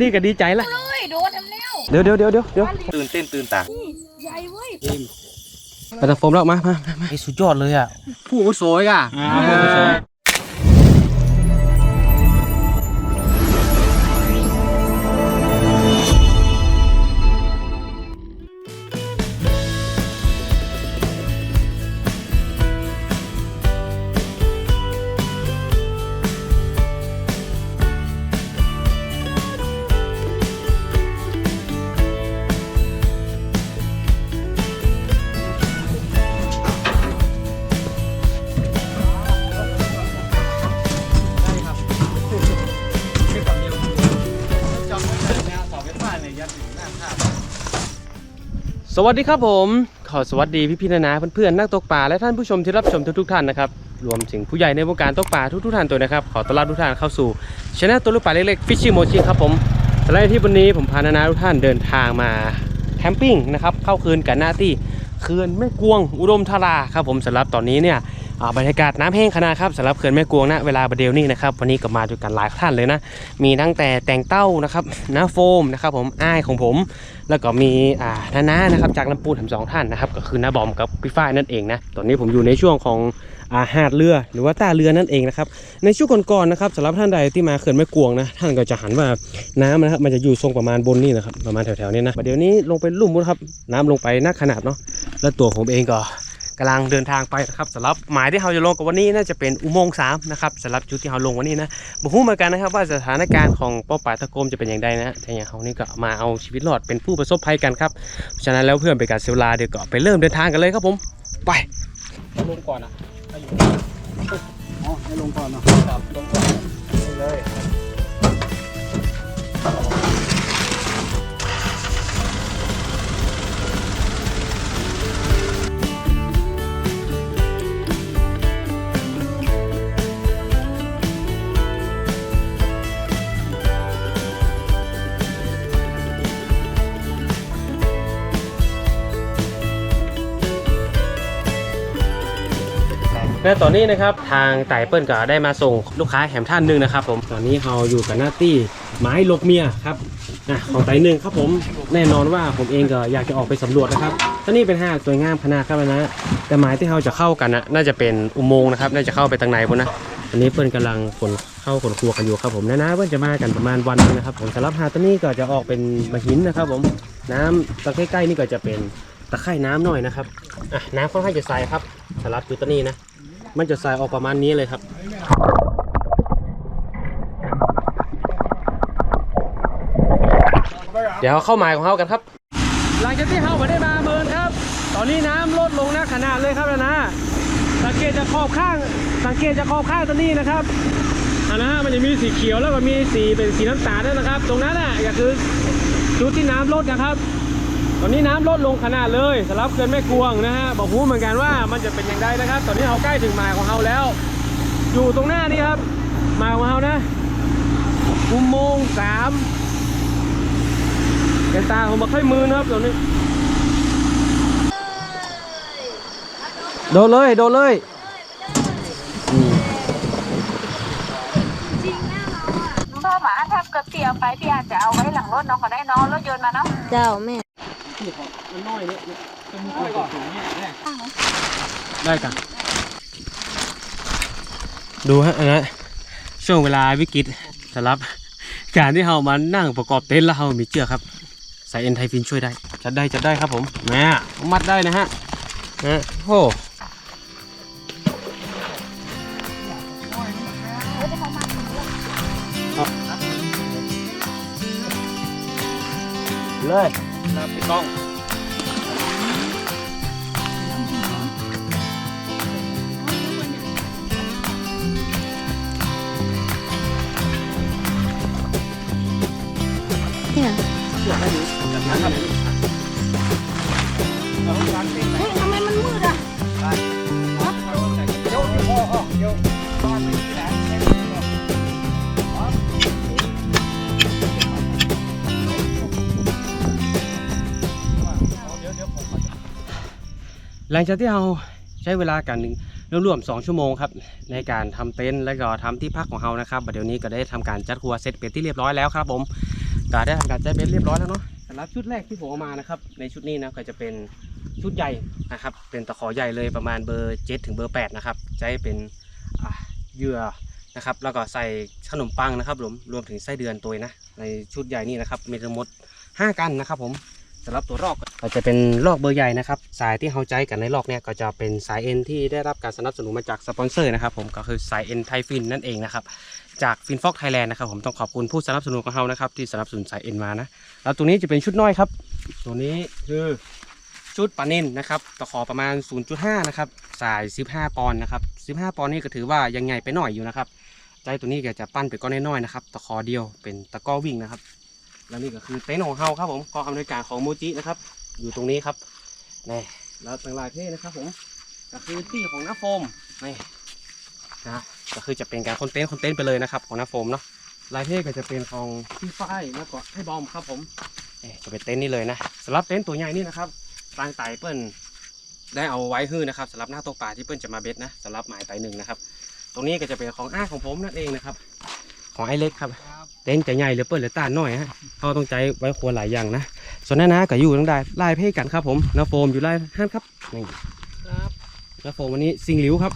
นี่ก็ดีใจละเฮ้ยโดนทำแล้วเดี๋ยวเดี๋ยวเดี๋ยวเดี๋ยวเดี๋ยวตื่นเต้นตื่นตาใหญ่เว้ยไปทางโฟมแล้วมามามาไอ้สุดยอดเลยอะผู้อาวุโสอะ สวัสดีครับผม ขอสวัสดีพี่พี่ๆนานาเพื่อนๆนักตกปลาและท่านผู้ชมที่รับชมทุกๆท่านนะครับรวมถึงผู้ใหญ่ในวงการตกปลาทุกๆท่านตัวนะครับขอต้อนรับทุกท่านเข้าสู่ช anel ตัวลูกปลาเล็กๆฟิชชี่โมชิครับผมสำหรับที่วันนี้ผมพานานาทุกท่านเดินทางมาแคมปิ้งนะครับเข้าคืนกันหน้าที่เขื่อนแม่กวงอุดมธาราครับผมสำหรับตอนนี้เนี่ย บรรยากาศน้ำแห้งขนาดครับสำหรับเขื่อนแม่กวงนะเวลาประเดี๋ยวนี้นะครับวันนี้ก็มาด้วยกันหลายท่านเลยนะ มีตั้งแต่แต่งเต้านะครับน้าโฟมนะครับผมอ้ายของผม แล้วก็มีอ่าน้าน้านะครับจากลำพูนทั้งสองท่านนะครับก็คือน้าบอมกับพี่ฝ้ายนั่นเองนะตอนนี้ผมอยู่ในช่วงของอาหาดเรือหรือว่าต้าเรือนั่นเองนะครับในช่วงก่อนๆนะครับสำหรับท่านใดที่มาเขื่อนแม่กวงนะท่านก็จะหันว่าน้ำนะครับมันจะอยู่ทรงประมาณบนนี่นะครับประมาณแถวๆนี้นะเดี๋ยวนี้ลงไปลุ่มบนครับน้ำลงไปนักขนาดเนาะแล้วตัวผมเองก็ กำลังเดินทางไปนะครับสำหรับหมายที่เราจะลงกับวันนี้น่าจะเป็นอุโมงค์สามนะครับสำหรับจุดที่เราลงวันนี้นะบอกพูดมากันนะครับว่าสถานการณ์ของป้อป่าตะโกมจะเป็นอย่างไรนะฮะถ้าอย่างเขานี่ก็มาเอาชีวิตรอดเป็นผู้ประสบภัยกันครับเพราะฉะนั้นแล้วเพื่อนไปนการเสียเวลาเดี๋ยวก็ไปเริ่มเดินทางกันเลยครับผมไปลงก่อนอะอ๋อให้ลงก่อนเนาะลงก่อนเลย และตอนนี้นะครับทางไต่เปิ้ลก็ได้มาส่งลูกค้าแหมท่านหนึ่งนะครับ ผมตอนนี้เราอยู่กับหน้าที่ไม้ลกเมียครับอะของไต่หนึ่งครับผมแน่นอนว่าผมเองก็อยากจะออกไปสำรวจนะครับตอนนี้เป็นห้างสวยงามขนาครับนะ แต่ไม้ที่เราจะเข้ากันนะน่าจะเป็นอุโมงค์นะครับน่าจะเข้าไปทางในบนนะอันนี้เปิ้ลกำลังขนเข้าขนครัวกันอยู่ครับผมนะนะเปิ้ลจะมากันประมาณวันนึงนะครับผมสำหรับหาตัวนี้ก็จะออกเป็นมหินนะครับ ผมน้ำตรงใกล้ๆนี่ก็จะเป็นตะไคร่น้ำหน่อยนะครับอะน้ำค่อนข้างจะใสครับสำหรับจุดตัวนี้นะ มันจะใส่ออกประมาณนี้เลยครับ เดี๋ยวเข้าหมายของเขากันครับ หลังจากที่เขาไม่ได้มาเมินครับ ตอนนี้น้ำลดลงนะขนาดเลยครับนะนะสังเกตจากขอบข้าง สังเกตจากขอบข้างตัวนี้นะครับอันนะฮะมันจะมีสีเขียวแล้วก็มีสีเป็นสีน้ำตาลด้วยนะครับ ตรงนั้นน่ะก็คือจุดที่น้ำลดนะครับ ตอนนี้น้ำลดลงขนาดเลยสำหรับเขื่อนแม่กวงนะฮะบอกพูดเหมือนกันว่ามันจะเป็นอย่างไรนะครับ ตอนนี้เราใกล้ถึงหมายของเราแล้ว อยู่ตรงหน้านี้ครับหมายของเรานะอุโมงค์สามแกนตาผมมาค่อยมือนะครับตอนนี้ โดนเลยโดนเลยอืมพ่อหมาถ้าเกิดเสียไปพี่อาจจะเอาไว้หลังรถน้องก็ได้น้องรถยนต์มาเนาะเจ้าแม่ มันน้อยเนี่ยได้กันดูฮะอันนะช่วงเวลาวิกฤตสำหรับการที่เรามานั่งประกอบเต็นท์แล้วเรามีเชือกครับใส่เอ็นไทฟินช่วยได้จัดได้จัดได้ครับผมแม่มัดได้นะฮะนะโอ้เลย ครับพี่ก้อง หลังจากที่เราใช้เวลากันรวมๆ2ชั่วโมงครับในการทำเต็นท์และก็ทำที่พักของเรานะครับบัดเดี๋ยวนี้ก็ได้ทำการจัดครัวเสร็จเป็นที่เรียบร้อยแล้วครับผมก็ได้ทำการใจเบ็ดเรียบร้อยแล้วเนาะสำหรับชุดแรกที่ผมเอามานะครับในชุดนี้นะก็จะเป็นชุดใหญ่นะครับเป็นตะขอใหญ่เลยประมาณเบอร์7ถึงเบอร์8นะครับจะให้เป็นเหยื่อนะครับแล้วก็ใส่ขนมปังนะครับรวมรวมถึงไส้เดือนตัวนะในชุดใหญ่นี่นะครับมีทั้งหมด 5 กันนะครับผม สำหรับตัวลอกก็จะเป็นลอกเบอร์ใหญ่นะครับ สายที่เขาใจกันในลอกเนี่ยก็จะเป็นสายเอ็นที่ได้รับการสนับสนุนมาจากสปอนเซอร์นะครับผมก็คือสายเอ็นไทฟินนั่นเองนะครับจากฟินฟอกไทยแลนด์นะครับผมต้องขอบคุณผู้สนับสนุนของเขานะครับที่สนับสนุนสายเอ็นมานะแล้วตัวนี้จะเป็นชุดน้อยครับ ตัวนี้คือชุดปานินนะครับตะขอประมาณ 0.5 นะครับ สาย 15 ปอนด์นะครับ 15 ปอนด์นี่ก็ถือว่ายังไงไปหน่อยอยู่นะครับใจตัวนี้ก็จะปั้นเป็นก้อนน้อยๆนะครับ ตะขอเดียวเป็นตะก้อวิ่งนะครับ แล้วนี่ก็คือเต็นท์ของเฮาครับผมกองอำนวยการของโมจินะครับ อยู่ตรงนี้ครับนี่แล้วต่างหลายเพศนะครับผมก็คือตี้ของน้าโฟมนี่นะก็คือจะเป็นการคอนเทนต์คอนเทนต์ไปเลยนะครับของน้าโฟมเนาะลายเพศก็จะเป็นของพี่ฝ้ายแล้วก็ให้บอมครับผมนี่จะเป็นเต็นท์นี่เลยนะสำหรับเต็นท์ตัวใหญ่นี่นะครับตั้งไตเปิ้ลได้เอาไว้ฮื้อนะครับสำหรับหน้าตกปลาที่เปิ้ลจะมาเบ็ดนะสำหรับหมายไตหนึ่งนะครับ ตรงนี้ก็จะเป็นของอ้าของผมนั่นเองนะครับ ของไอ้เล็กครับ เต็นท์จะใหญ่หรือเปิ้ลหรือต้านน้อยฮะเขาต้องใจไว้ควรหลายอย่างนะส่วนน้านาก็อยู่ตั้งได้ไล่เพ่กันครับผมน้าโฟมอยู่ไล่ห้านครับนี่ครับน้าโฟมวันนี้ซิงหลิวครับ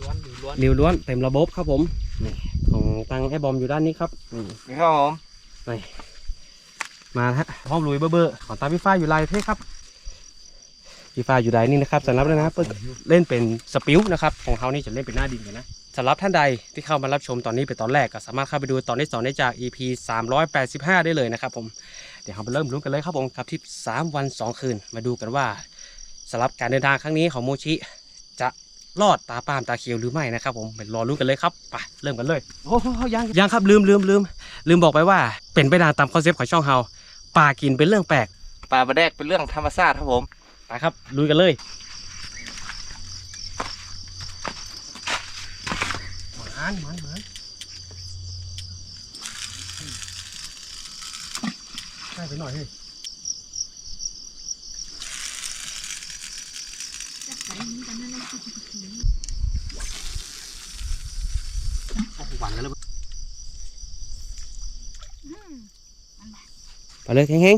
ล้วนล้วนหลิวล้วนเต็มระบบครับผมนี่ของตังไอ้บอมอยู่ด้านนี้ครับนี่นี่ครับผมมาฮะพร้อมลุยเบอร์เบอร์ของตาพี่ฟ้าอยู่ไล่เพ่ครับพี่ฟ้าอยู่ไล่นี่นะครับสำหรับแล้วนะเปิ้ลเล่นเป็นสปิวนะครับของเขานี่จะเล่นเป็นหน้าดินกันนะ สำหรับท่านใดที่เข้ามารับชมตอนนี้เป็นตอนแรกก็สามารถเข้าไปดูตอนที่สองได้จาก EP 385 ได้เลยนะครับผม เดี๋ยวเราไปเริ่มลุ้นกันเลยครับผมกับทริป3วัน 2 คืน มาดูกันว่าสำหรับการเดินทางครั้งนี้ของโมชิ จะรอดตาปามตาเขียวหรือไม่นะครับผมไปรอลุ้นกันเลยครับไปเริ่มกันเลยโอ้โหยังยังครับลืมลืมลืมลืมบอกไปว่าเป็นไปตามตามคอนเซปต์ของช่องเฮาปลากินเป็นเรื่องแปลกปลาประแดกเป็นเรื่องธรรมชาติครับผมไปครับลุยกันเลย มันมันหมันใกล้ไปหน่อยเฮ้ยโอ้โหหวานกันเลยไปเลยแห้ง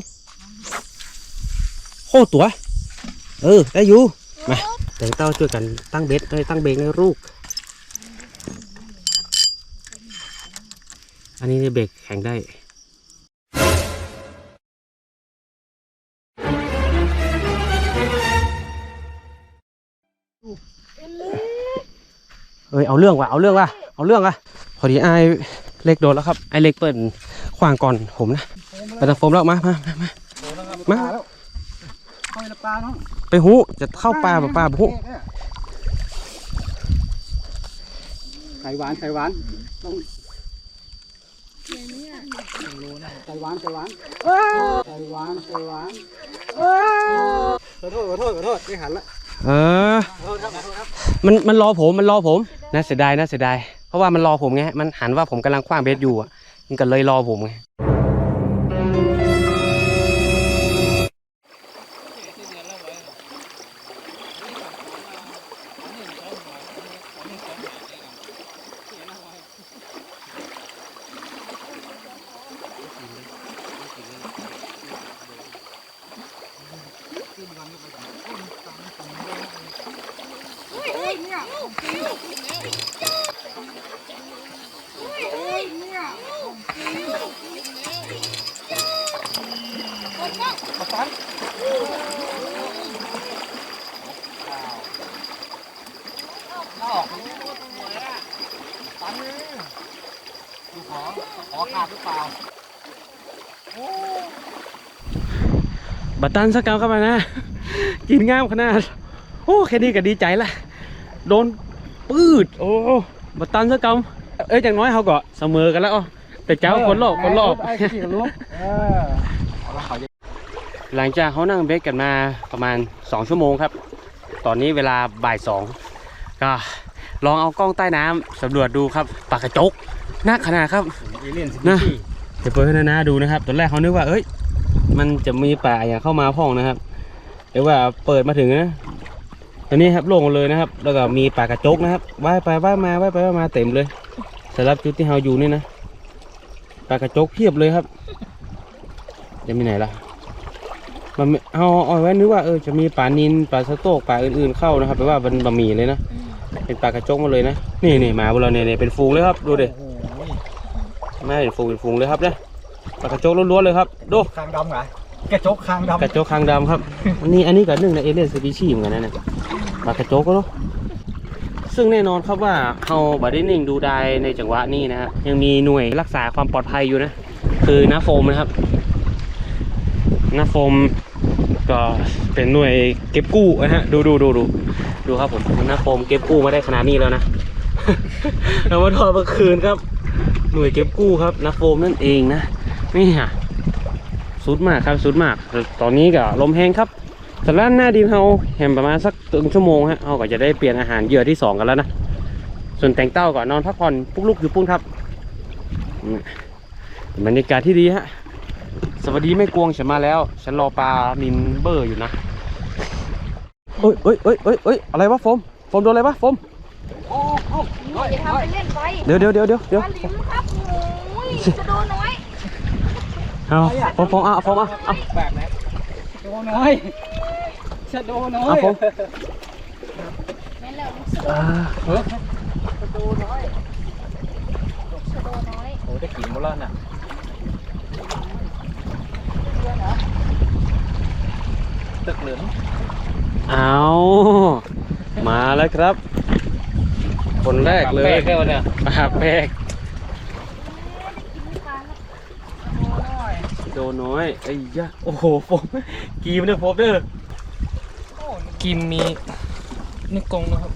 ๆโคตรตัว เออ ได้อยู่ มาแต่งเต้าช่วยกันตั้งเบ็ดเอ้ยตั้งเบรกในลูก อันนี้เบรกแข็งได้เอ้ยเอาเรื่องว่ะเอาเรื่องว่ะเอาเรื่องว่ะพอดีไอ้เล็กโดนแล้วครับไอ้เล็กเปิดขวางก่อนผมนะไปตะโฟมแล้วมามามามามาค่อยละปลาเนาะไปหูจะเข้าป่าป่าป่าหูไข่หวานไข่หวานต้อง ไก่หวานไก่หวานไก่หวานไก่หวานขอโทษขอโทษขอโทษไม่หันละเออขอมันมันรอผมมันรอผมน่าเสียดายน่าเสียดายเพราะว่ามันรอผมไงมันหันว่าผมกำลังคว้างเบสอยู่อะมันก็เลยรอผมไง บัตตันสักกำเข้ามานะ กินง่ามขนาด โอ้แค่นี้ก็ดีใจละ โดนปืด โอ้ บัตตันสักกำเอ้ยอย่างน้อยเขาก็เสมอกันแล้วอ้อแต่เจ้าคนรอบคนรอบไอ้ขี้กันลุกเออหลังจากเขานั่งเบรกกันมาประมาณ 2 ชั่วโมงครับ ตอนนี้เวลาบ่ายสองก็ลองเอากล้องใต้น้ำสำรวจดูครับปลากระจกหนักขนาดครับนะเดี๋ยวเปิดให้นานาดูนะครับ ตอนแรกเขานึกว่าเอ้ย มันจะมีป่าอย่างเข้ามาพ่องนะครับแต่ว่าเปิดมาถึงนะตอนนี้ครับโล่งหมดเลยนะครับ แล้วก็มีป่ากระจกนะครับว่ายไปว่ายมาว่ายไปว่ายมาเต็มเลยสำหรับจุดที่เราอยู่นี่นะปลากระจกเพียบเลยครับ จะมีไหนล่ะ มันไม่เอาเอาไว้นึกว่าเออจะมีปลานินปลาสะโตกปลาอื่นๆเข้านะครับแปลว่าเป็นบะหมี่เลยนะเป็นปลากระจกหมาเลยนะนี่นี่มาบนเราเนี่ยเนี่ยเป็นฟูงเลยครับ ดูดิโอ้โหแม่เป็นฟูงเป็นฟูงเลยครับเนี่ย ปลากระจกล้วนๆเลยครับดูคางดำไงกระจกคางดำกระจกคางดำครับอันนี้อันนี้กับหนึ่งในเอเลียนสปีชีส์เหมือนกันนะเนี่ยปลากระจกก็เนาะซึ่งแน่นอนครับว่าเราบัดได้นิ่งดูได้ในจังหวะนี้นะครับยังมีหน่วยรักษาความปลอดภัยอยู่นะ คือน้าโฟมนะครับน้าโฟมก็เป็นหน่วยเก็บกู้นะฮะดูดูดูดูดูครับผมน้าโฟมเก็บกู้มาได้ขนาดนี้แล้วนะเรามาทอดเมื่อคืนครับ หน่วยเก็บกู้ครับน้าโฟมนั่นเองนะ นี่ฮะสุดมากครับสุดมาก ตอนนี้ก็ลมแห้งครับแต่ละหน้าดินเฮาแหมประมาณสักตึงชั่วโมงฮะเฮาก็จะได้เปลี่ยนอาหารเหยื่อที่สองกันแล้วนะส่วนแต่งเต้าก็นอนพักผ่อนปุกลุกอยู่ปุ้นครับอืมบรรยากาศที่ดีฮะสวัสดีแม่กวงฉันมาแล้ว ฉันรอปลานินเบอร์อยู่นะเอ้ยเอ้ยเอ้ยเอ้ยเอ้ยอะไรวะโฟมโฟมโดนอะไรวะโฟมโอ้โหอย่าทำเป็นเล่นไปเดี๋ยวเดี๋ยวเดี๋ยวเดี๋ยวเดี๋ยวปลาลิ้มครับโอ้ยจะโดนน้อย เอาโฟมโฟมเอาโฟมเอาเอาแปลกนะโดน้อยชะโดน้อยเอาผมแม่นแล้วลูกเสืออ่าเฮ้ยชะโดน้อยจะโดนน้อยโอ้ได้กินหมดแล้วน่ะตึกเหลืองเอามาแล้วครับ คนแรกเลยแปลกได้วะเนี่ยปลาแปลก ปลา โดน้อยไอ้ยะโอ้โหโฟมกีมเนี่ยโฟมเด้อกิมมีนี่กงนะครับ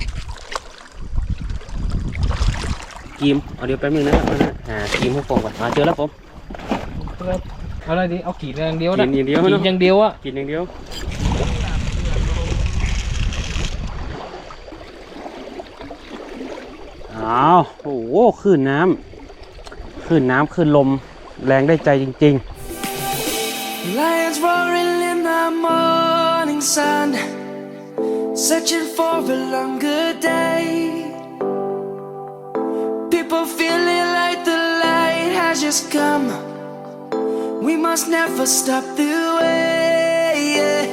กีมเอาเดี๋ยวแป๊บนึงนะครับเอานะหากีมให้โฟมก่อนมาเจอแล้วโฟมเอาอะไรดีเอากีดอย่างเดียวกินะนอย่างเดียวกีเนาะดอย่างเดียวอะกินอย่างเดียวอ้าวโอ้โหคลื่นน้ำคลื่นน้ำคลื่นลมแรงได้ใจจริง ๆ Lions roaring in the morning sun, searching for a longer day. People feeling like the light has just come. We must never stop the way.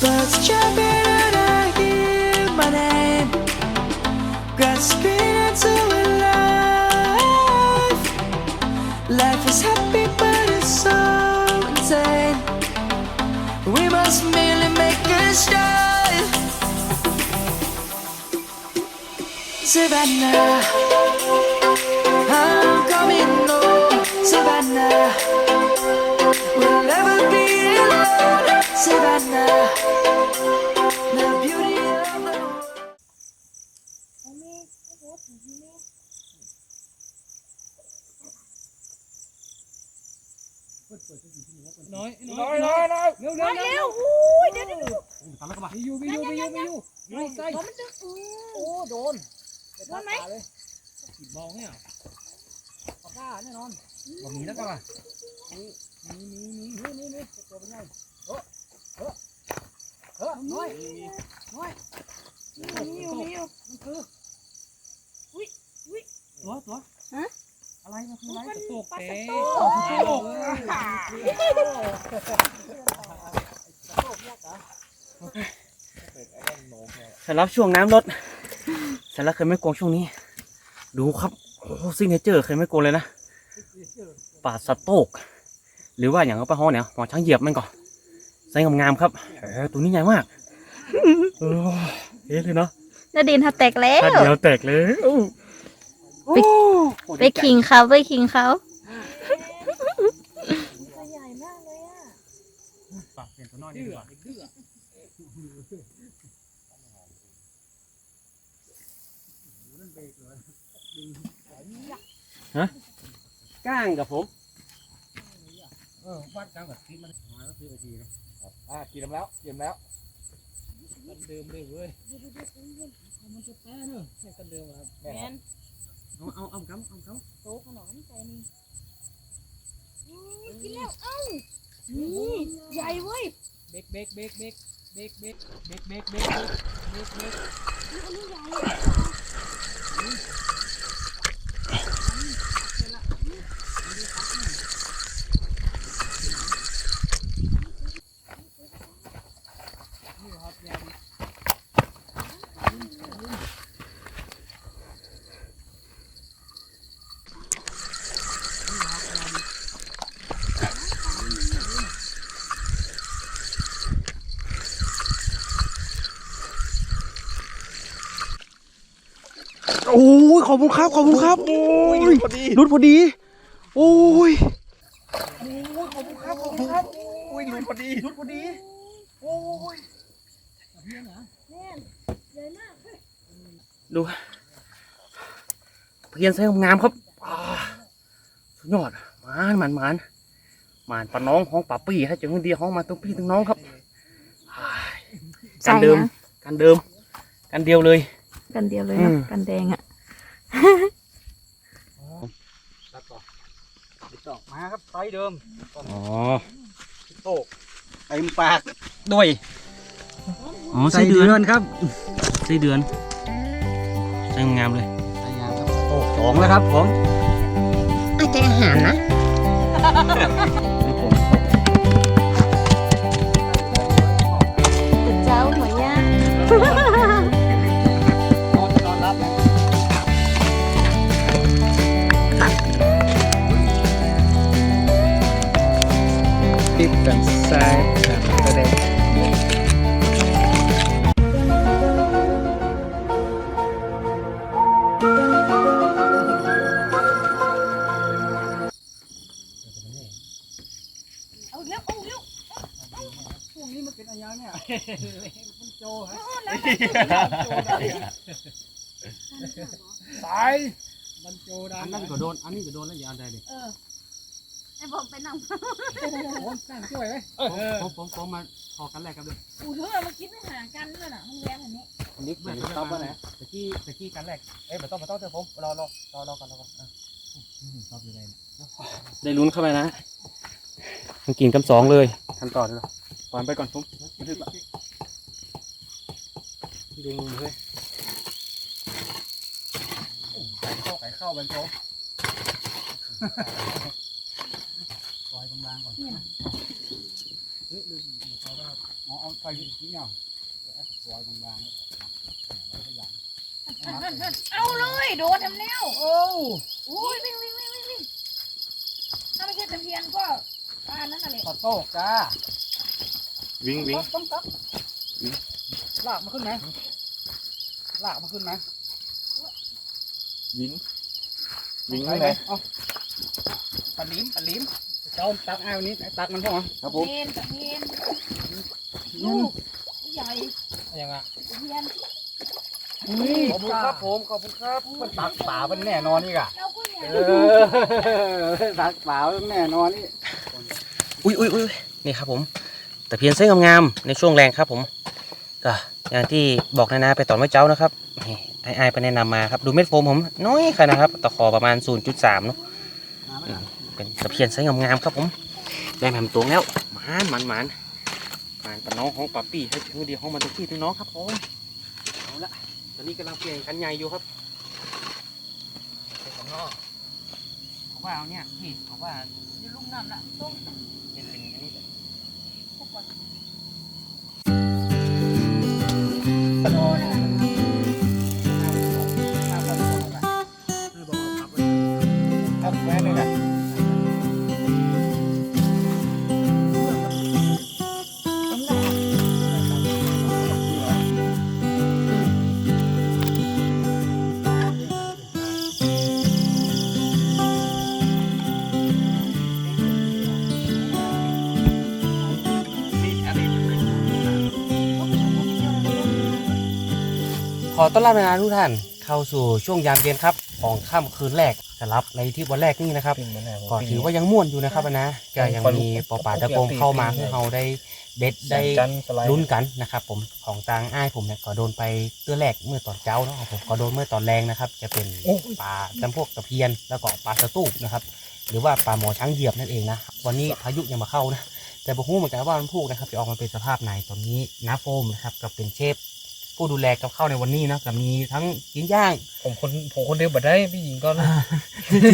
Birds jumping Savannah, น้อยน้อยน้อยน้อยเร็วเร็วเร็วอุ้ยเดี๋ยวเดี๋ยวทำให้กระบะอยู่อยู่อยู่อยู่อยู่อยู่ใส่มันจะอู้โอ้โดนโดนไหมเลยขีดมองเนี่ยปากกาแน่นอนบ่มีแล้วกระบะนี่นี่นี่นี่นี่นี่ตัวเป็นไงเออเออเออน้อยน้อยมีอยู่มีอยู่มันคืออุ้ยอุ้ยตัวตัวฮะ อะไรมันคือะไรมันตกปลาเตะสะโตกตกสำหรับช่วงน้ำลดสำหรับเคยไม่โกงช่วงนี้ ดูครับโอ้ซิงเนเจอร์เคยไม่โกงเลยนะปลาสะโตก หรือว่าอย่างเอาปลาฮ้อเนี่ยหมอช้างเหยียบมันก่อนไซส์งามๆครับเออตัวนี้ใหญ่มากเออเอ๊ะเลยเนาะนาดินทับแตกแล้วถ้าเดียวแตกเลยโอ้ ไปไปคิงเขาไปคิงเขาตัวใหญ่มากเลยอะปรับเปลี่ยนตัวนอกนี่ดีกว่าฮะก้างกับผมเออวัดกลางกับทีมันมาแล้วทีละทีนะอ่ากินแล้วกินแล้วมันเดิมเลยเว้ยมันจะแป้เนอะแค่กันเดิมครับแมน เอาเอาเอากำเอากำโตขนมใจนี่อุ้ยกินแล้ว เอ้านี่ใหญ่เว้ย เบกเบกเบกเบกเบกเบกเบกเบกเบกเบกเบกเบกอันนี้ใหญ่ ข อบคุณครับขอบคุณครับโอ้ยพอดีรุดพอดีโอ้ยขอบคุณครับขอบคุณครับอุ้ยหลุดพอดีหลุดพอดีดูเพียนใส่งามครับอ่าสุดยอดหมานหมานหมานหมานปะน้องห้องป่าปี้ให้เจ้าคนเดียวห้องมาตุ้งพี่ตุ้งน้องครับอ่าการเดิมการเดิมการเดียวเลย กันเดียวเลยอืเนาะมกันแดงอะ ตัดต่อติดต่อมาครับไซส์เดิมอ๋อโตกเต็มปากด้วยอ๋อไส้เดือนครับไส้เดือนไส้งามเลยไซส์ยางครับโตกสองแล้วครับผมอาจจะอาหารนะเจ้าหัวย่า ติดกันซ้ายกันแสดงอันนั้นก็โดน อันนี้ก็โดนแล้วอย่าเอาได้ดิ ไอ้ผมไปนั่งผมผมผมมาพอกันแรกครับเลยอูเธอมาคิดไม่ห่างกันเลยน่ะมันแรงแบบนี้นิกแบบตอบว่าไหนตะกี้ตะกี้กันแรกเอ้ยไม่ต้องไม่ต้องเจอผมรอรอรอรอก่อนรอก่อนตอบอยู่ได้ได้ลุ้นเข้าไปนะมันกินกำสองเลยทำต่อเลยปล่อยไปก่อนผมมาถึงละดูมือเลยเข้าไก่เข้าบรรจบปล่อยบางๆก่อนเฮ้ยลืมเอาไปครับ อ๋อเอาไปที่เนี่ยปล่อยบางๆแล้วก็อย่างเอาเลยโดนทำแนวโอ้อุ้ยวิ่งวิ่งวิ่งวิ่งวิ่งถ้าไม่ใช่ตะเพียนก็ปลานั่นน่ะแหละตัดโต๊ะจ้าวิ่งวิ่งต้องตัดลากมาขึ้นไหมลากมาขึ้นไหมวิ่งวิ่งไปไหนเอาปลาลิมปลาลิมเจ้าตักเอานี้ตักมันพ่อครับตะผมเพียนตะเพียน ลูกผู้ใหญ่ยังไงตะเพียนขอบคุณครับผมขอบคุณครับมันตักป่ามันแน่นอนนี่กะเราก็ใหญ่เออตักป่ามันแน่นอนนี่อุ้ยอุ้ยอุ้ยนี่ครับผมแต่เพียนเส้นงามๆในช่วงแรงครับผมก็อย่างที่บอกนะนะไปต่อไม่เจ้านะครับนี่ไอ้ไอ้ไปแนะนำมาครับดูเม็ดโฟมผมน้อยขนาดครับตะขอประมาณ 0.3เนาะเป็นตะเพียนไซส์งามๆครับผมได้แหม่มตวงแล้วหมานหมานหมาน หมานปน้องของปาปี้ให้ถึงเดีห้องมันตะกี้ถึงน้องครับผมเอาละตอนนี้กำลังเปลี่ยนคันใหญ่อยู่ครับเป็นของนอกเขาว่าเอาเนี่ยพี่เขาว่าอยู่ลุงนั่นน่ะต้องเป็นเป็นอันนี้โดนน่ะครับ ต้อนรับนะทุกท่านเข้าสู่ช่วงยามเย็นครับ ของค่ำคืนแรกสำหรับในที่วันแรกนี่นะครับก็ถือว่ายังม่วนอยู่นะครับนะก็ยังมีปอป่าตะโกงเข้ามาให้เราได้เด็ดได้ลุ้นกันนะครับ ผมของทางอ้ายผมเนี่ยก็โดนไปเตื้อแรกเมื่อตอนเช้าเนาะของผมก็โดนเมื่อตอนแรงนะครับ จะเป็นปลาจำพวกตะเพียนแล้วก็ปลาสตูปนะครับ หรือว่าปลาหมอช้างเหยียบนั่นเองนะวันนี้พายุยังมาเข้านะแต่บอกเหมือนกันว่ามันพูกนะครับจะออกมาเป็นสภาพไหนตอนนี้น้าโฟมนะครับกับเป็นเชฟ ผู้ดูแลกับข้าวในวันนี้นะก็มีทั้งกินย่างผมคนผมคนเดียวบัดได้พี่หญิงก็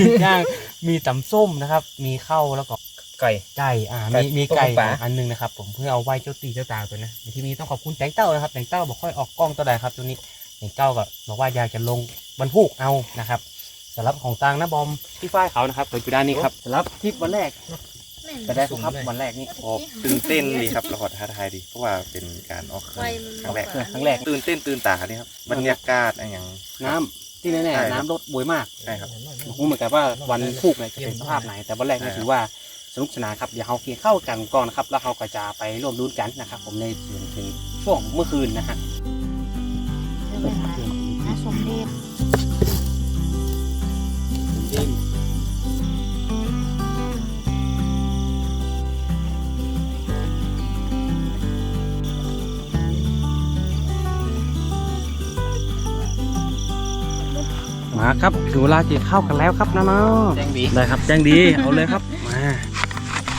กินย่างมีตำส้มนะครับ มีข้าวแล้วก็ไก่ไก่อ่าไก่มีมีต้มไก่ปลาอันหนึงนะครับ ผมเพื่อเอาไว้เจ้าตีเจ้าตาตัวนะในที่นี้ต้องขอบคุณแตงเต้านะครับแตงเต้าบอกค่อยออกกล้องตัวใดครับตัวนี้แตงเต้าก็บอกว่าอยากจะลงบรรพุกเอานะครับสำหรับของตังนะบอมที่ฝ้ายเขานะครับตัวจุด้านนี้ครับสำหรับทริปวันแรก ไปได้สุครับวันแรกนี่โอ้ตื่นเต้นดีครับแล้วก็ท้าทายดี เพราะว่าเป็นการออกครั้งครั้งแรกครั้งแรกตื่นเต้นตื่นตาดีครับบรรยากาศอะไรอย่างน้ที่แน่ใช่ๆครับน้ำลดบ่อยมากใช่ครับรู้เหมือนกันว่าวันพูกเนี่ยจะเป็นสภาพไหน แต่วันแรกเนี่ยถือว่าสนุกสนานครับเดี๋ยวเรากินข้าวกันก่อนนะครับ แล้วเราก็จะไปร่วมรุ้นกันนะครับ ผมในส่วนถึงช่วงเมื่อคืนนะฮะน่าสมเด็จ มาครับถึงเวลากินข้าวกันแล้วครับน้องแจ้งดีๆได้ครับแจ้งดีเอาเลยครับมา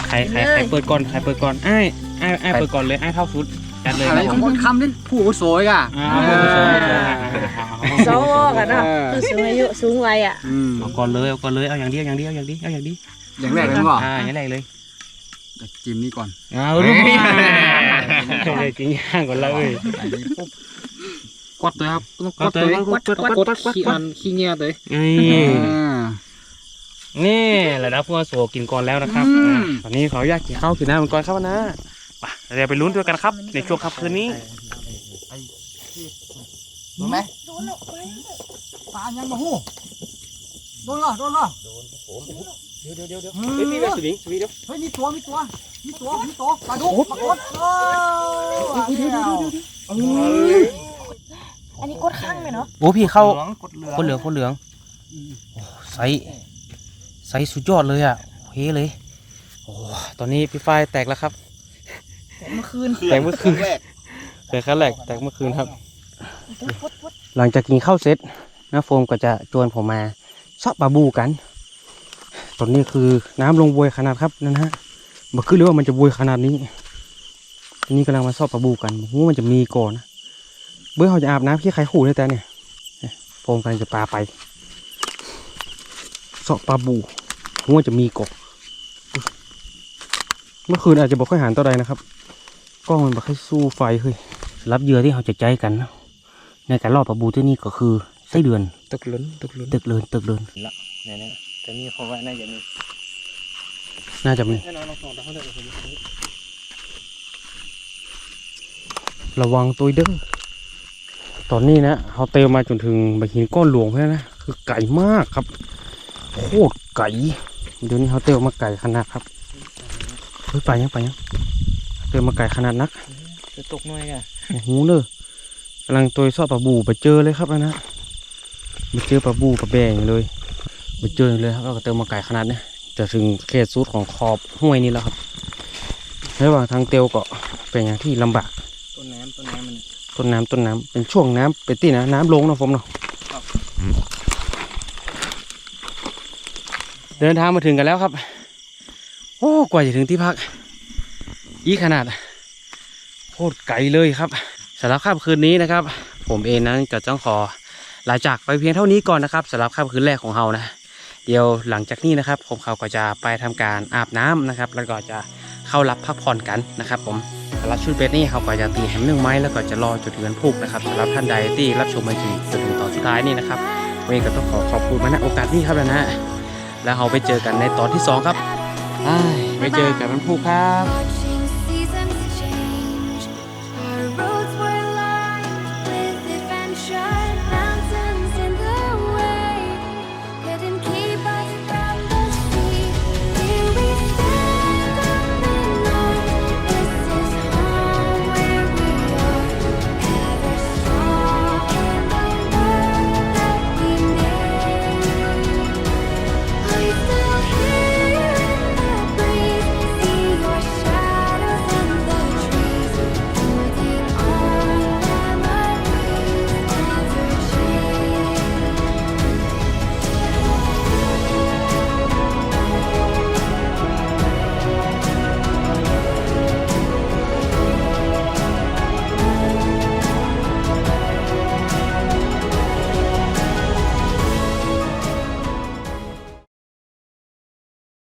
ใครใครใครเปิดก่อนใครเปิดก่อนไอ้ไอ้ไอ้เปิดก่อนเลยไอ้เท่าฟุตจัดเลยอะไรครับขผองมคนคำนี่ผู้อาวุโสอีกอะอ่าเอาเอาเอาเอาเอาโซกันเนาะคือสูงอายุสูงวัยอะอืมเอาก่อนเลยเอาก่อนเลยเอาอย่างเดียวอย่างเดียวอย่างเดียวเอาอย่างเดียวอย่างแรกเลยมั้งอ่าอย่างแรกเลยจิ้มนี่ก่อนเอาลูกพี่เลยจริงย่างก่อนเลยอันนี้ปุ๊บ กดเลยครับต้องกกดดเลเลยยกดกดกดขี้อันขี้เงี้ยเลยนี่อ่านี่ระดับผู้อาวุโสกินก่อนแล้วนะครับอืมอะตอนนี้ขออนุญาตกินข้าวกินน้ำกันก่อนครับนะไปเดี๋ยวไปลุ้นด้วยกันครับ ในช่วงค่ำคืนนี้โดนไหมปลายังมาหูโดนเหรอโดนเหรอเดี๋ยวเดี๋ยวเดี๋ยวเดี๋ยวเฮ้ยพี่ไปสวิงสวิงเดี๋ยวเฮ้ยมีตัวมีตัวมีตัวมีตัวปลาดุกปลากดโอ้ยเดี๋ยวเดี๋ยวเดี๋ยวอันนี้ กดข้างไหมเนาะโอ้พี่เข้ากดเหลือคนเหลืองคนเหลืองโอ้ไซส์ไซส์สุดยอดเลยอะเฮ้เลยโอ้ตอนนี้พี่ฝ้ายแตกแล้วครับเมื่อคืนแตกเมื่อคืนแตกครั้งแรกแตกเมื่อคืนครับ หลังจากกินข้าวเสร็จนะโฟมก็จะชวนผมมาซอกปลาบูกัน ตอนนี้คือน้ำลงบวยขนาดครับนั่นฮะบ่คือเลยว่ามันจะบวยขนาดนี้ทีนี้กำลังมาซอกปลาบูกันโอ้โหมันจะมีก่อนนะ เบื่อเขาจะอาบน้ำขี้ไข่ขู่ได้แต่เนี่ยโฟมกำลังจะปลาไปซอกปลาบูโอ้มันจะมีก่อนเมื่อคืนอาจจะบอกค่อยหันต่อใดนะครับกล้องมันบอกค่อยสู้ไฟเฮ้ยรับเหยื่อที่เขาจะใจกันนะในการล่อปลาบูที่นี่ก็คือไส้เดือนตกหลุนตกหลุนตึกเลินตึกเลินเนี่ยเนี่ยแต่มีคนว่าน่าจะมีน่าจะมีแน่นอนเราส่งแต่เขาเดินไประวังตัวเด้อ ตอนนี้นะเขาเติมมาจนถึงใบหินก้อนหลวงเพื่อนนะคือไก่มากครับโคตรไก่เดี๋ยวนี้เขาเติมมาไก่ขนาดครับเฮ้ยไปยังไปยังเติมมาไก่ขนาดนักจะตกน้อยกันโอ้โหเนอะกำลังตัวซอบปลาบูไปเจอเลยครับอันนะไปเจอปลาบูปลาแบงเลยไปเจอเลยครับแล้วก็เติมมาไก่ขนาดเนี้ยจะถึงเขตสุดของขอบห้วยนี่แล้วครับระหว่างทางเตียวก็เป็นอย่างที่ลำบาก ต้นน้ำต้นน้ำมัน ต้นน้ำต้นน้ำเป็นช่วงน้ำเป็นที่นะน้ำลงเนาะผมเนาะเดินทางมาถึงกันแล้วครับ โอ้กว่าจะถึงที่พัก อีกขนาดโคตรไกลเลยครับสำหรับค่ำคืนนี้นะครับ ผมเองนั้นก็ต้องขอลาจากไปเพียงเท่านี้ก่อนนะครับสำหรับค่ำคืนแรกของเรานะ เดี๋ยวหลังจากนี้นะครับ ผมเขาก็จะไปทำการอาบน้ำนะครับ แล้วก็จะเข้ารับพักผ่อนกันนะครับ ผม สำหรับชุดเบสนี่เขาก็จะตีแฮมหนึ่งไม้แล้วก็จะรอจุดเงินพุกนะครับสำหรับท่านใดที่รับชมมาถึงจนถึงตอนสุดท้ายนี่นะครับวันนี้ก็ต้องขอขอบคุณมาณโอกาสนี้ครับนะฮะแล้วเราไปเจอกันในตอนที่สองครับอ้ายไปเจอกันวันพุกครับ